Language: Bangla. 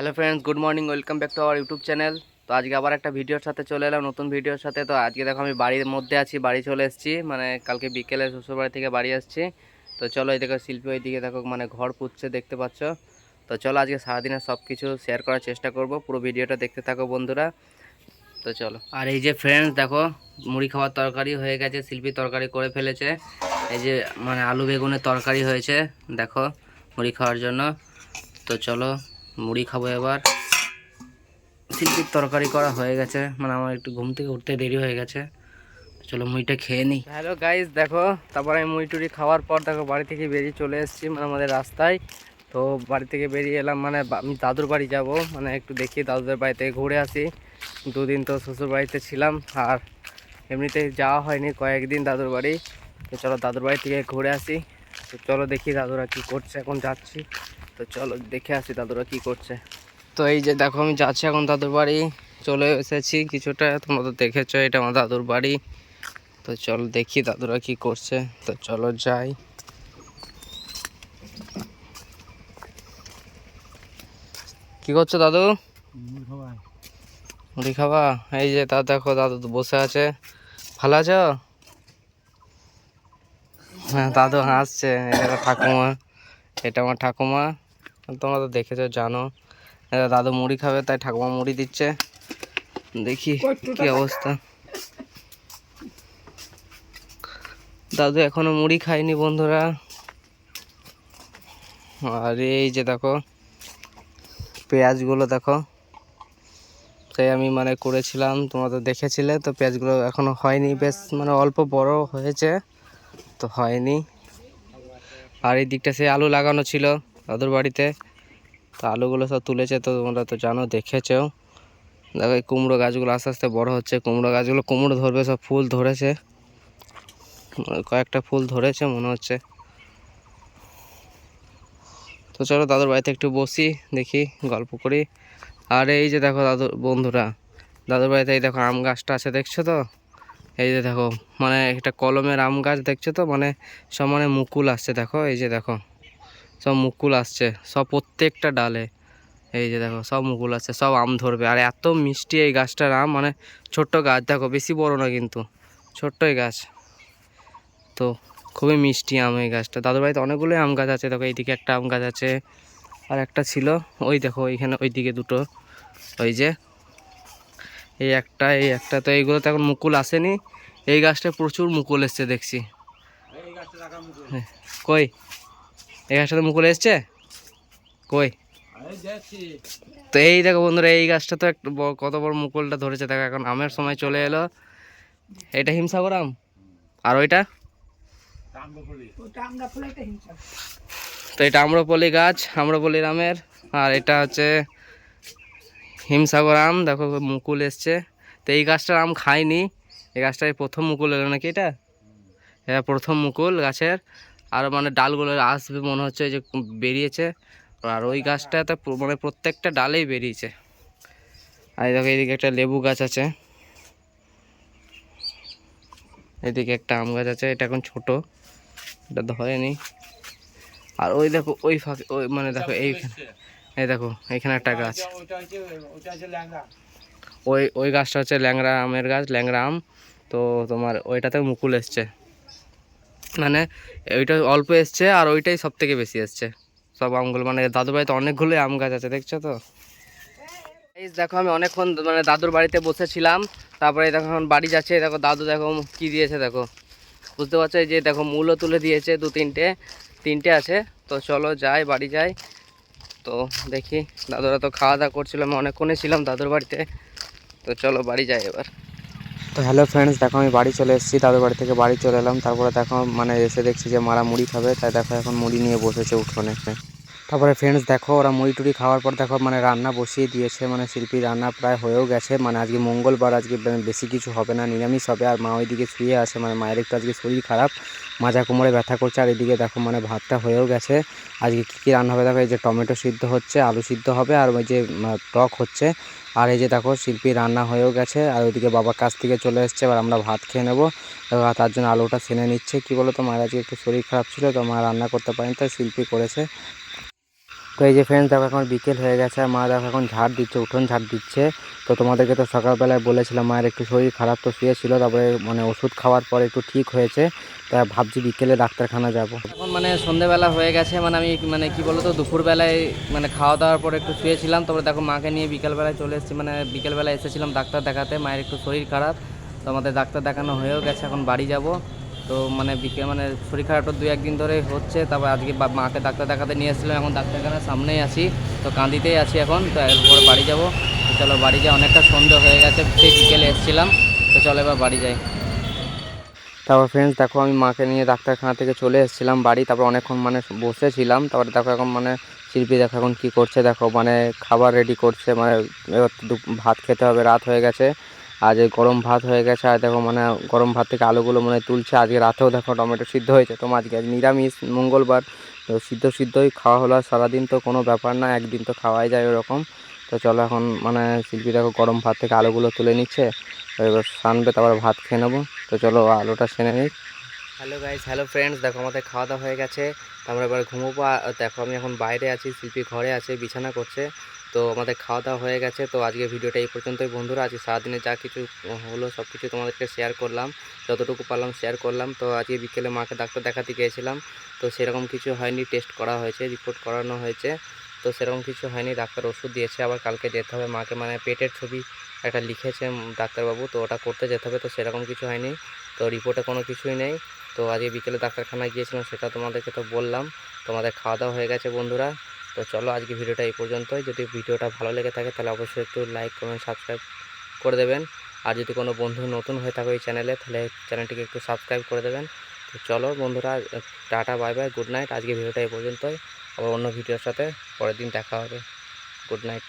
Hello friends, good morning, welcome back to our YouTube channel. তো আজকে আবার একটা ভিডিওর সাথে চলে এলাম, নতুন ভিডিওর সাথে। তো আজকে দেখো আমি বাড়ির মধ্যে আছি, বাড়ি চলে এসেছি মানে কালকে বিকেলে শ্বশুরবাড়ি থেকে বাড়ি আসছি। তো চলো এই দেখো শিল্পী ওইদিকে দেখো মানে ঘর পুচ্ছে দেখতে পাচ্ছ। তো চলো আজকে সারাদিনের সব কিছু শেয়ার করার চেষ্টা করব, পুরো ভিডিওটা দেখতে থাকো বন্ধুরা। তো চলো। আর এই যে ফ্রেন্ডস দেখো, মুড়ি খাওয়ার তরকারি হয়ে গেছে, শিল্পী তরকারি করে ফেলেছে। এই যে মানে আলু বেগুনের তরকারি হয়েছে, দেখো, মুড়ি খাওয়ার জন্য। তো চলো মুড়ি খাব এবার। শিল্পীর তরকারি করা হয়ে গেছে। মানে আমার একটু ঘুম থেকে উঠতে দেরি হয়ে গেছে। চলো মুড়িটা খেয়ে নিই। হ্যালো গাইস দেখো, তারপর আমি মুড়ি টুড়ি খাওয়ার পর দেখো বাড়ি থেকে বেরিয়ে চলে এসেছি মানে আমাদের রাস্তায়। তো বাড়ি থেকে বেরিয়ে এলাম মানে আমি দাদুর বাড়ি যাব মানে একটু দেখি দাদুদের বাড়ি থেকে ঘুরে আসি। দুদিন তো শ্বশুর বাড়িতে ছিলাম, আর এমনিতে যাওয়া হয়নি কয়েকদিন দাদুর বাড়ি। তো চলো দাদুর বাড়ি থেকে ঘুরে আসি। তো চলো দেখি দাদুরা কি করছে, এখন যাচ্ছি। তো চলো দেখে আসি দাদুরা কি করছে। তো এই যে দেখো আমি যাচ্ছি এখন দাদুর বাড়ি। চলে এসেছি কিছুটা তোমরা তো দেখেছ এটা আমার দাদুর বাড়ি। তো চলো দেখি দাদুরা কি করছে। তো চলো যাই। কি করছ দাদু? মুড়ি খাবা? এই যে তা দেখো দাদু তো বসে আছে। ভালো আছো? হ্যাঁ দাদু হাসছে। এটা ঠাকুমা এটা আমার ঠাকুমা। তোমরা তো দেখেছ, জানো। দাদু মুড়ি খাবে, তাই ঠাকুমা মুড়ি দিচ্ছে। দেখি কি অবস্থা। দাদু এখনও মুড়ি খায়নি বন্ধুরা। আর এই যে দেখো, পেঁয়াজগুলো দেখো। তাই আমি মানে করেছিলাম, তোমরা তো দেখেছিলে, তো পেঁয়াজগুলো এখনও হয়নি। বেশ মানে অল্প বড় হয়েছে, তো হয়নি। আর এই দিকটা সেই আলু লাগানো ছিল। দাদুর বাড়িতে। তো আলুগুলো সব তুলেছে তো তোমরা তো জানো দেখেছ দেখো এই কুমড়ো গাছগুলো আস্তে আস্তে বড় হচ্ছে, কুমড়ো গাছগুলো কুমড়ো ধরবে, সব ফুল ধরেছে। কয়েকটা ফুল ধরেছে, মনে হচ্ছে। তো চলো দাদুর বাড়িতে একটু বসি, দেখি, গল্প করি। আর এই যে দেখো দাদুর বন্ধুরা, দাদুর বাড়িতে এই দেখো আম গাছটা আছে, দেখছ তো? এই যে দেখো মানে একটা কলমের আম গাছ, দেখছ তো? মানে সব মানে মুকুল আসছে, দেখো, এই যে দেখো। সব মুকুল আসছে সব প্রত্যেকটা ডালে। এই যে দেখো সব মুকুল আসছে সব আম ধরবে। আর এত মিষ্টি এই গাছটার আম মানে ছোট্ট গাছ দেখো বেশি বড় না কিন্তু ছোট্টই গাছ। তো খুবই মিষ্টি আম এই গাছটা। দাদুর বাড়িতে অনেকগুলোই আম গাছ আছে দেখো এইদিকে একটা আম গাছ আছে আর একটা ছিল ওই দেখো ওইখানে ওইদিকে দুটো ওই যে এই একটা এই একটা তো এইগুলোতে এখন মুকুল আসেনি। এই গাছটা প্রচুর মুকুল এসছে দেখছি। হ্যাঁ, কই? এই গাছটাতে মুকুল এসছে? কই? তো এই দেখো বন্ধুরা এই গাছটা তো একটা কত বড় মুকুলটা ধরেছে। দেখো এখন আমের সময় চলে এলো। এটা হিমসাগর আম? আর ওইটা? তো এটা আম্রপলি গাছ আম্রপলি আমের আর এটা হচ্ছে হিমসাগর আম। দেখো মুকুল এসছে। তো এই গাছটার আম খাইনি। এই গাছটায় প্রথম মুকুল এলো নাকি এটা? এটা প্রথম মুকুল গাছের। আর মানে ডালগুলো আসবে মনে হচ্ছে এই যে বেরিয়েছে। আর ওই গাছটাতে মানে প্রত্যেকটা ডালেই বেরিয়েছে। আর এই দেখো এদিকে একটা লেবু গাছ আছে। এদিকে একটা আম গাছ আছে এটা এখন ছোট। এটা ধরেনি আর ওই দেখো ওই ফাঁকে ওই মানে দেখো এইখানে এই দেখো এইখানে একটা গাছ। ওই ওই গাছটা হচ্ছে ল্যাংড়া আমের গাছ ল্যাংড়া আম। তো তোমার ওইটাতে মুকুল এসছে। মানে ওইটা অল্প এসছে আর ওইটাই সব থেকে বেশি এসছে। সব আমগুলো মানে দাদুর বাড়িতে অনেকগুলোই আম গাছ আছে, দেখছ তো? এই দেখো, আমি অনেকক্ষণ মানে দাদুর বাড়িতে বসেছিলাম, তারপরে দেখো এখন বাড়ি যাচ্ছে দেখো দাদু দেখো কি দিয়েছে, দেখো। বুঝতে পারছ? যে দেখো মূলও তুলে দিয়েছে দু তিনটে তিনটে আছে, তো চলো যাই, বাড়ি যাই। তো দেখি, দাদুরা তো খাওয়া দাওয়া করছিল, আমি অনেকক্ষণে ছিলাম দাদুর বাড়িতে। তো চলো বাড়ি যাই এবার। তো হ্যালো ফ্রেন্ডস দেখো আমি বাড়ি চলে এসেছি, দাদুর বাড়ি থেকে বাড়ি চলে এলাম। তারপরে দেখো মানে এসে দেখছি যে মারা মুড়ি খাবে। তাই দেখো এখন মুড়ি নিয়ে বসেছে উঠোনে। তারপরে ফ্রেন্ডস দেখো, ওরা মুড়ি টুড়ি খাওয়ার পর দেখো মানে রান্না বসিয়ে দিয়েছে মানে শিল্পী রান্না প্রায় হয়েও গেছে। মানে আজকে মঙ্গলবার, আজকে বেশি কিছু হবে না, নিরামিষ হবে। আর মা ওইদিকে শুয়ে আছে মানে মায়ের একটু আজকে শরীর খারাপ। মাজা কোমরে ব্যথা করছে, আর এদিকে দেখো মানে ভাতটা হয়েও গেছে। আজকে কী কী রান্না হবে দেখো, এই যে টমেটো সিদ্ধ হচ্ছে, আলু সিদ্ধ হবে, আর ওই যে টক হচ্ছে। আর এই যে দেখো, শিল্পী রান্না হয়েও গেছে, আর ওইদিকে বাবার কাছ থেকে চলে এসছে, এবার আমরা ভাত খেয়ে নেব। তার জন্য আলুটা সেনে নিচ্ছে। কি বলো তো মায়ের আজকে একটু শরীর খারাপ ছিল, তো মা রান্না করতে পারেনি, তাই শিল্পী করেছে। তো এই যে ফ্রেন্ডস দেখো এখন বিকেল হয়ে গেছে মা দেখো এখন ঝাড় দিচ্ছে, উঠোন ঝাড় দিচ্ছে। তো তোমাদেরকে তো সকালবেলায় বলেছিলাম, মায়ের একটু শরীর খারাপ তো শুয়েছিল, তারপরে মানে ওষুধ খাওয়ার পর একটু ঠিক হয়েছে। তা ভাবছি বিকেলে ডাক্তারখানা যাব। এখন মানে সন্ধেবেলা হয়ে গেছে মানে আমি মানে কি বলতো, দুপুরবেলায় মানে খাওয়া দাওয়ার পর একটু শুয়েছিলাম, তারপরে দেখো মাকে নিয়ে বিকেলবেলায় চলে এসেছি মানে বিকেলবেলায় এসেছিলাম ডাক্তার দেখাতে, মায়ের একটু শরীর খারাপ। তো আমাদের ডাক্তার দেখানো হয়েও গেছে, এখন বাড়ি যাব। তো মানে বিকেল মানে শরীর খারাপটা দু একদিন ধরে হচ্ছে। তারপর আজকে মাকে ডাক্তার দেখাতে নিয়ে এসেছিলাম, এখন ডাক্তারখানার সামনেই আছি। তো কাঁদিতেই আছি এখন, তো এরপরে বাড়ি যাব। তো চলো বাড়ি যাই অনেকটা সন্ধে হয়ে গেছে, সেই বিকেলে এসেছিলাম। তো চলো এবার বাড়ি যাই। তারপর ফ্রেন্ডস দেখো আমি মাকে নিয়ে ডাক্তারখানা থেকে চলে এসেছিলাম বাড়ি। তারপর অনেকক্ষণ মানে বসেছিলাম, তারপরে দেখো এখন মানে শিল্পী দেখো এখন কী করছে, দেখো মানে খাবার রেডি করছে মানে ভাত খেতে হবে, রাত হয়ে গেছে। আজ এই গরম ভাত হয়ে গেছে, আর দেখো মানে গরম ভাত থেকে আলুগুলো মানে তুলছে। আজকে রাতেও দেখো টমেটো সিদ্ধ হয়েছে। তো আজকে আজ নিরামিষ, মঙ্গলবার। তো সিদ্ধ সিদ্ধই খাওয়া হলো, আর সারাদিন তো কোনো ব্যাপার না, একদিন তো খাওয়াই যায় ওরকম। তো চলো এখন মানে শিল্পী দেখো গরম ভাত থেকে আলুগুলো তুলে নিচ্ছে। এবার সানবে, তারপর ভাত খেয়ে নেব। তো চলো আলুটা সেনে নিই। হ্যালো গাইস হ্যালো ফ্রেন্ডস দেখো আমাদের খাওয়া দাওয়া হয়ে গেছে। তারপরে এবার ঘুমোবো। দেখো আমি এখন বাইরে আছি, শিল্পী ঘরে আছে, বিছানা করছে। তো আমাদের খাওয়া দাওয়া হয়ে গেছে। তো আজকে ভিডিওটা এই পর্যন্তই বন্ধুরা। আজকে সারাদিনে যা কিছু হলো সব কিছু তোমাদেরকে শেয়ার করলাম। যতটুকু পারলাম শেয়ার করলাম। তো আজকে বিকেলে মাকে ডাক্তার দেখাতে গিয়েছিলাম। তো সেরকম কিছু হয়নি টেস্ট করা হয়েছে রিপোর্ট করানো হয়েছে। তো সেরকম কিছু হয়নি, ডাক্তার ওষুধ দিয়েছে, আবার কালকে যেতে হবে। মাকে মানে পেটের ছবি একটা লিখেছে ডাক্তারবাবু। তো ওটা করতে যেতে হবে। তো সেরকম কিছু হয়নি। তো রিপোর্টে কোনো কিছুই নেই। তো আজকে বিকেলে ডাক্তারখানায় গিয়েছিলাম, সেটা তোমাদেরকে তো বললাম। তোমাদের খাওয়া দাওয়া হয়ে গেছে বন্ধুরা। তো চলো আজকে ভিডিওটা এই পর্যন্তই। যদি ভিডিওটা ভালো লেগে থাকে তাহলে অবশ্যই একটু লাইক কমেন্ট সাবস্ক্রাইব করে দেবেন। আর যদি কোনো বন্ধু নতুন হয়ে থাকে এই চ্যানেলে তাহলে চ্যানেলটিকে একটু সাবস্ক্রাইব করে দেবেন। তো চলো বন্ধুরা, tata bye bye good night আজকে ভিডিওটা এই পর্যন্তই। আবার অন্য ভিডিওর সাথে পরের দিন দেখা হবে। Good night